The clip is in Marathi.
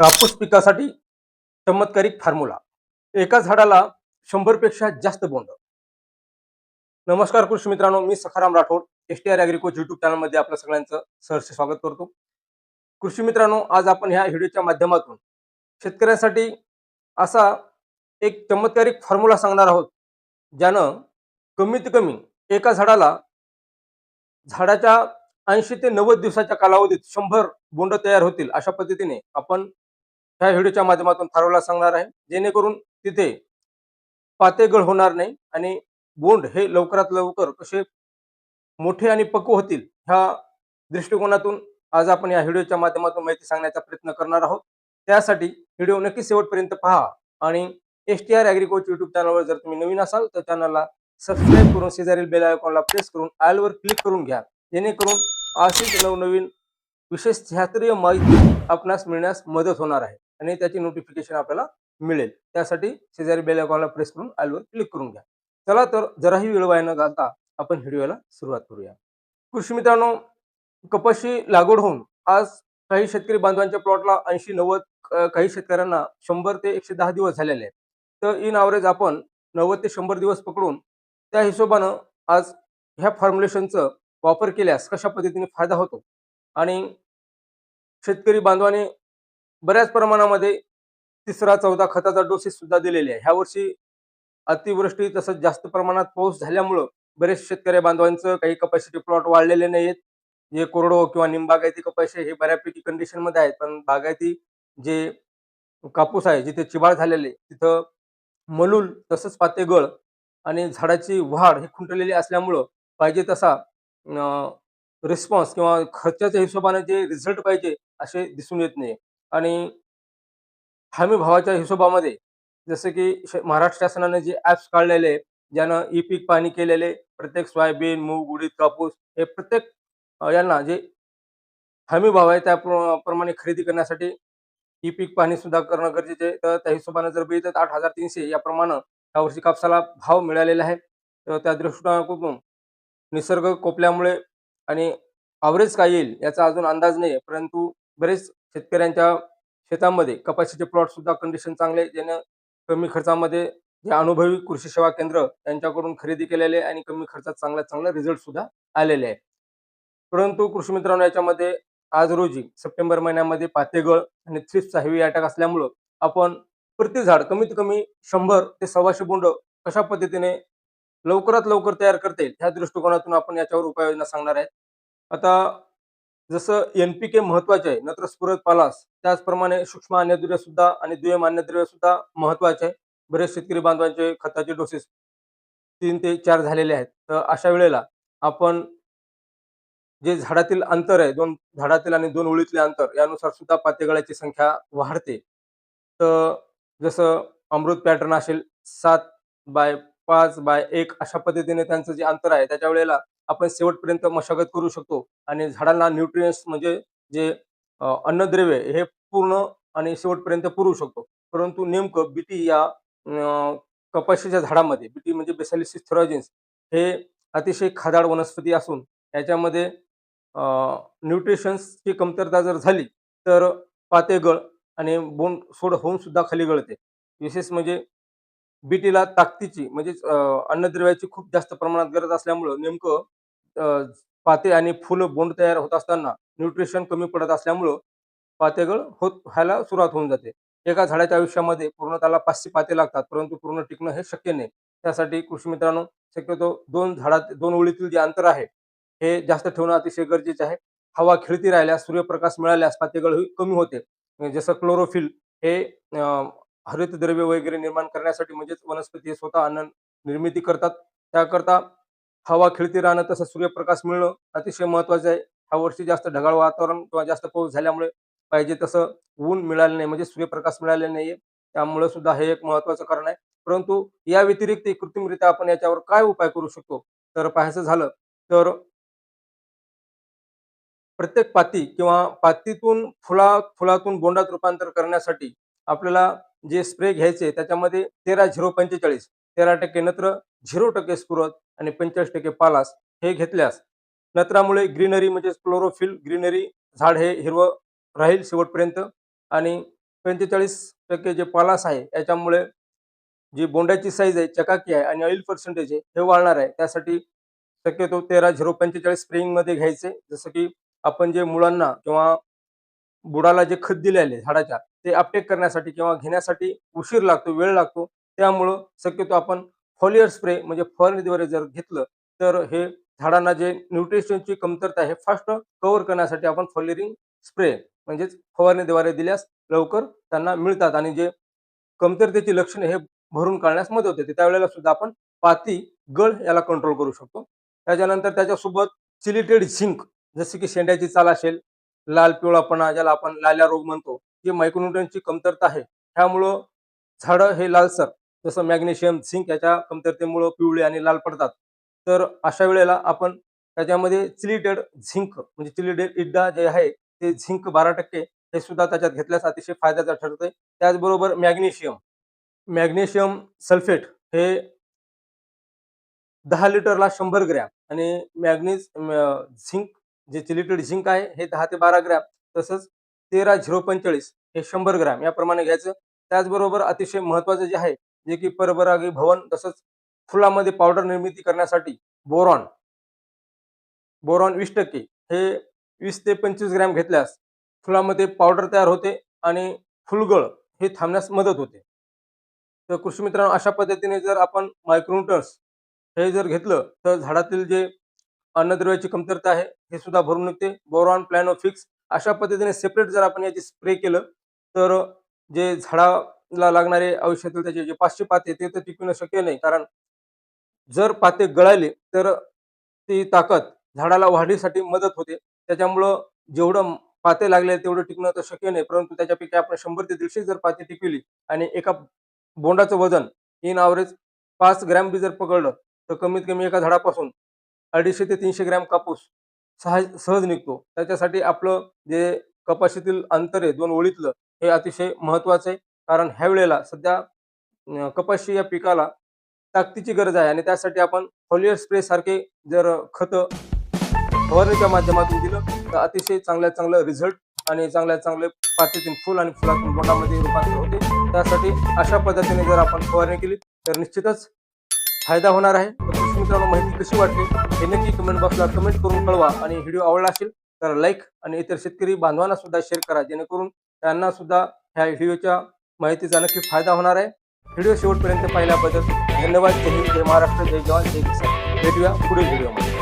कापूस पिकासाठी चमत्कारिक फॉर्म्युला एका झाडाला शंभरपेक्षा जास्त बोंड. नमस्कार कृषी मित्रांनो मी Sakharam Rathod S T R अॅग्रिकोच YouTube चॅनलमध्ये आपल्या सगळ्यांचं सहर्ष स्वागत करतो. कृषी मित्रांनो आज आपण ह्या व्हिडिओच्या माध्यमातून शेतकऱ्यांसाठी असा एक चमत्कारिक फॉर्म्युला सांगणार आहोत ज्यानं कमीत कमी एका झाडाला झाडाच्या ऐंशी ते नव्वद दिवसाच्या कालावधीत शंभर बोंड तयार होतील अशा पद्धतीने आपण ह्या व्हिडिओच्या माध्यमातून ठरवला सांगणार आहे जेणेकरून तिथे पातेगळ होणार नाही आणि बोंड हे लवकरात लवकर कसे मोठे आणि पक्व होतील ह्या दृष्टिकोनातून आज आपण या व्हिडिओच्या माध्यमातून माहिती सांगण्याचा प्रयत्न करणार आहोत. त्यासाठी व्हिडिओ नक्की शेवटपर्यंत पहा आणि एस टी आर ॲग्रिकोच युट्यूब चॅनलवर जर तुम्ही नवीन असाल तर चॅनलला सबस्क्राईब करून शेजारील बेल आयकॉनला प्रेस करून आयलवर क्लिक करून घ्या. जेणेकरून अशीच नवनवीन विशेष शास्त्रीय माहिती आपणास मिळण्यास मदत होणार आहे. आणि त्याची नोटिफिकेशन आपल्याला मिळेल. त्यासाठी शेजारी बेल आयकॉनला प्रेस करून आलवर क्लिक करून घ्या. चला तर जराही वेळ वाया न घालता आपण व्हिडिओला सुरुवात करूया. कृषी मित्रांनो कपाशी लागवड होऊन आज काही शेतकरी बांधवांच्या प्लॉटला ऐंशी नव्वद काही शेतकऱ्यांना शंभर ते एकशे दहा दिवस झालेले आहेत. तर इन ॲव्हरेज आपण नव्वद ते शंभर दिवस पकडून त्या हिशोबानं आज ह्या फॉर्म्युलेशनचं वापर केल्यास कशा पद्धतीने फायदा होतो? आणि शेतकरी बांधवाने बऱ्याच प्रमाणामध्ये तिसरा चौदा खताचा डोसेस सुद्धा दिलेले आहे. ह्या वर्षी अतिवृष्टी तसंच जास्त प्रमाणात पाऊस झाल्यामुळं बरेच शेतकरी बांधवांचं काही कपॅसिटी प्लॉट वाढलेले नाहीत जे कोरडो किंवा निमबागायती कपाशी हे बऱ्यापैकी कंडिशनमध्ये आहेत. पण बागायती जे कापूस आहे जिथे चिबाळ झालेले तिथं मलूल तसंच पातेगळ आणि झाडाची वाढ ही खुंटलेली असल्यामुळं पाहिजे तसा रिस्पॉन्स किंवा खर्चाच्या हिशोबाने जे रिझल्ट पाहिजे असे दिसून येत नाही आणि हमी भावाच्या हिशोबामध्ये जसं की महाराष्ट्र शासनाने जे ॲप्स काढलेले ज्यानं ई पीक पाणी केलेले प्रत्येक सोयाबीन मूग उडीद कापूस हे प्रत्येक यांना जे हमी भाव आहे त्या प्रमाणे खरेदी करण्यासाठी ई पीक पाणी सुद्धा करणं गरजेचे आहे. तर त्या हिशोबाने जर बघितलं तर आठ हजार तीनशे याप्रमाणे यावर्षी कापसाला भाव मिळालेला आहे. तर त्या दृष्टिकोनातून निसर्ग कोपल्यामुळे आणि अवरेज काय येईल याचा अजून अंदाज नाही परंतु बरेच शेतकऱ्यांच्या शेतामध्ये कपाशीचे प्लॉट सुद्धा कंडिशन चांगले ज्याने ज्यानं कमी खर्चामध्ये जे अनुभवी कृषी सेवा केंद्र यांच्याकडून खरेदी केलेले आहे आणि कमी खर्चात चांगला चांगला रिझल्ट सुद्धा आलेले आहे. परंतु कृषी मित्रांनो याच्यामध्ये आज रोजी सप्टेंबर महिन्यामध्ये पातेगळ आणि थ्रिप्सचा हेवी अटॅक असल्यामुळं आपण प्रति झाड कमीत कमी शंभर ते सव्वाशे बोंड कशा पद्धतीने लवकरात लवकर तयार करता येईल ह्या दृष्टिकोनातून आपण याच्यावर उपाययोजना सांगणार आहे आता जसं एन पी के महत्त्वाचे आहे नत्र स्फुरत पालास त्याचप्रमाणे सूक्ष्म अन्नद्रव्य सुद्धा आणि दुय्यम अन्नद्रव्य सुद्धा महत्त्वाचे आहे. बरेच शेतकरी बांधवांचे खताचे डोसेस तीन ते चार झालेले आहेत. तर अशा वेळेला आपण जे झाडातील अंतर आहे दोन झाडातील आणि दोन ओळीतले अंतर यानुसार सुद्धा पातेगळ्याची संख्या वाढते. तर जसं अमृत पॅटर्न असेल सात बाय पाच बाय एक अशा पद्धतीने त्यांचं जे अंतर आहे त्याच्या वेळेला आपण शेवटपर्यंत मशागत करू शकतो. आणि झाडांना न्यूट्रियन्स म्हणजे जे अन्नद्रव्य हे पूर्ण आणि शेवटपर्यंत पुरवू शकतो. परंतु नेमकं बीटी या कपाशीच्या झाडामध्ये बीटी म्हणजे बेसालिसिस थ्रॉजिन्स हे अतिशय खादाड वनस्पती असून याच्यामध्ये न्यूट्रिशन्सची कमतरता जर झाली तर पातेगळ आणि बोंड सोड होऊन सुद्धा खाली गळते. विशेष म्हणजे बीटीला ताकदीची म्हणजे अन्नद्रव्याची खूप जास्त प्रमाणात गरज असल्यामुळं नेमकं पाते आणि फुलं बोंड तयार होत असताना न्यूट्रिशन कमी पडत असल्यामुळं पातेगळ होत व्हायला सुरुवात होऊन जाते. एका झाडाच्या आयुष्यामध्ये पूर्ण त्याला पाचशे पाते लागतात परंतु पूर्ण टिकणं हे शक्य नाही. त्यासाठी कृषी मित्रांनो शक्यतो दोन झाडात दोन ओळीतील जे अंतर आहे हे जास्त ठेवणं अतिशय गरजेचे आहे. हवा खेळती राहिल्यास सूर्यप्रकाश मिळाल्यास पातेगळ ही कमी होते. जसं क्लोरोफिल हे हरितद्रव्य वगैरे निर्माण करण्यासाठी म्हणजेच वनस्पती हे स्वतः अन्न निर्मिती करतात. त्याकरता हवा खिळती राहणं तसं सूर्यप्रकाश मिळणं अतिशय महत्वाचं आहे. ह्या वर्षी जास्त ढगाळ वातावरण किंवा जास्त पाऊस झाल्यामुळे पाहिजे तसं ऊन मिळालं नाही म्हणजे सूर्यप्रकाश मिळाले नाहीये. त्यामुळे सुद्धा हे एक महत्वाचं कारण आहे. परंतु या व्यतिरिक्त कृत्रिमरित्या आपण याच्यावर काय उपाय करू शकतो? तर पाहायचं झालं तर प्रत्येक पाती किंवा पातीतून फुला फुलातून बोंडात रूपांतर करण्यासाठी आपल्याला जे स्प्रे घ्यायचे त्याच्यामध्ये तेरा झिरो पंचेचाळीस तेरा टक्के नत्र झिरो टक्के स्फुरत आणि पंचेचाळीस टक्के पालास हे घेतल्यास नत्रामुळे ग्रीनरी म्हणजे क्लोरोफिल ग्रीनरी झाड हे हिरवं राहील शेवटपर्यंत आणि पंचेचाळीस टक्के जे पालास आहे याच्यामुळे जी बोंडाची साईज आहे चकाकी आहे आणि ऑइल पर्सेंटेज आहे हे वाढणार आहे. त्यासाठी शक्यतो तेरा झिरो पंचेचाळीस स्प्रेइंगमध्ये घ्यायचे. जसं की आपण जे मुलांना किंवा बुडाला जे खत दिलेले झाडाच्या ते अपटेक करण्यासाठी किंवा घेण्यासाठी उशीर लागतो वेळ लागतो. त्यामुळं शक्यतो आपण फॉलियर स्प्रे म्हणजे फवारणीद्वारे जर घेतलं तर हे झाडांना जे न्यूट्रिशनची कमतरता आहे फास्ट कव्हर करण्यासाठी आपण फॉलिअरिंग स्प्रे म्हणजेच फवारणीद्वारे दिल्यास लवकर त्यांना मिळतात. आणि जे कमतरतेची लक्षणे हे भरून काढण्यास मदत होते त्यावेळेला सुद्धा आपण पाती गळ याला कंट्रोल करू शकतो. त्याच्यानंतर त्याच्यासोबत चिलिटेड झिंक जसे की शेंड्याची चाल असेल लाल पिवळापणा ज्याला आपण लाल्या रोग म्हणतो जे मायक्रोन्यूट्रनची कमतरता आहे. त्यामुळं झाडं हे लालसर जसं मॅग्नेशियम झिंक याच्या कमतरतेमुळं पिवळे आणि लाल पडतात. तर अशा वेळेला आपण त्याच्यामध्ये चिलिटेड झिंक म्हणजे चिलिटेड इड्डा जे आहे ते झिंक बारा टक्के हे सुद्धा त्याच्यात घेतल्यास अतिशय फायद्याचं ठरतंय. त्याचबरोबर मॅग्नेशियम मॅग्नेशियम सल्फेट हे दहा लिटरला शंभर ग्रॅम आणि मॅग्नीज झिंक जे चिलिटेड झिंक आहे हे दहा ते बारा ग्रॅम तसंच तेरा झिरो पंचेचाळीस हे शंभर ग्रॅम याप्रमाणे घ्यायचं. त्याचबरोबर अतिशय महत्वाचं जे आहे जे की परबरागी भवन तसंच फुलामध्ये पावडर निर्मिती करण्यासाठी बोरॉन बोरॉन वीस टक्के हे वीस ते पंचवीस ग्रॅम घेतल्यास फुलामध्ये पावडर तयार होते आणि फुलगळ हे थांबण्यास मदत होते. तर कृषी मित्रांनो अशा पद्धतीने जर आपण मायक्रोन्यूटन्स हे जर घेतलं तर झाडातील जे अन्नद्रव्याची कमतरता आहे हे सुद्धा भरून निघते. बोरॉन प्लॅनोफिक्स अशा पद्धतीने सेपरेट जर आपण याची स्प्रे केलं तर जे झाडाला लागणारे आयुष्यातील त्याचे जे पाचशे पाते ते तर टिकवणं शक्य नाही. कारण जर पाते गळाले तर ती ताकद झाडाला वाढीसाठी मदत होते. त्याच्यामुळं जेवढं पाते लागले तेवढं टिकणं तर शक्य नाही. परंतु त्याच्यापैकी आपण शंभर ते दीडशे जर पाते टिकवली आणि एका बोंडाचं वजन इन ॲव्हरेज पाच ग्रॅम बी जर पकडलं तर कमीत कमी एका झाडापासून अडीचशे ते तीनशे ग्रॅम कापूस सहज सहज निघतो. त्याच्यासाठी आपलं जे कपाशीतील अंतर आहे दोन ओळीतलं हे अतिशय महत्वाचं आहे. कारण ह्या वेळेला सध्या कपाशी या पिकाला ताकदीची गरज आहे. आणि त्यासाठी आपण फॉलियर स्प्रे सारखे जर खतं फवारणीच्या माध्यमातून दिलं तर अतिशय चांगल्या चांगलं रिझल्ट आणि चांगल्या चांगले पातीतून फुल आणि फुलातून बोटामध्ये रूपांतर होते. त्यासाठी अशा पद्धतीने जर आपण फवारणी केली तर निश्चितच फायदा होणार आहे. तर कृषी मित्रांनो माहिती कशी वाटली? हे नक्की कमेंट बॉक्सला कमेंट करून कळवा आणि व्हिडिओ आवडला असेल तर लाईक आणि इतर शेतकरी बांधवांना सुद्धा शेअर करा. जेणेकरून त्यांना सुद्धा ह्या व्हिडिओच्या माहितीचा नक्की फायदा होणार आहे. व्हिडिओ शेवटपर्यंत पाहिल्याबद्दल धन्यवाद. जय हिंद जय महाराष्ट्र जय जवान जय किसान. भेटूया पुढील व्हिडिओमध्ये.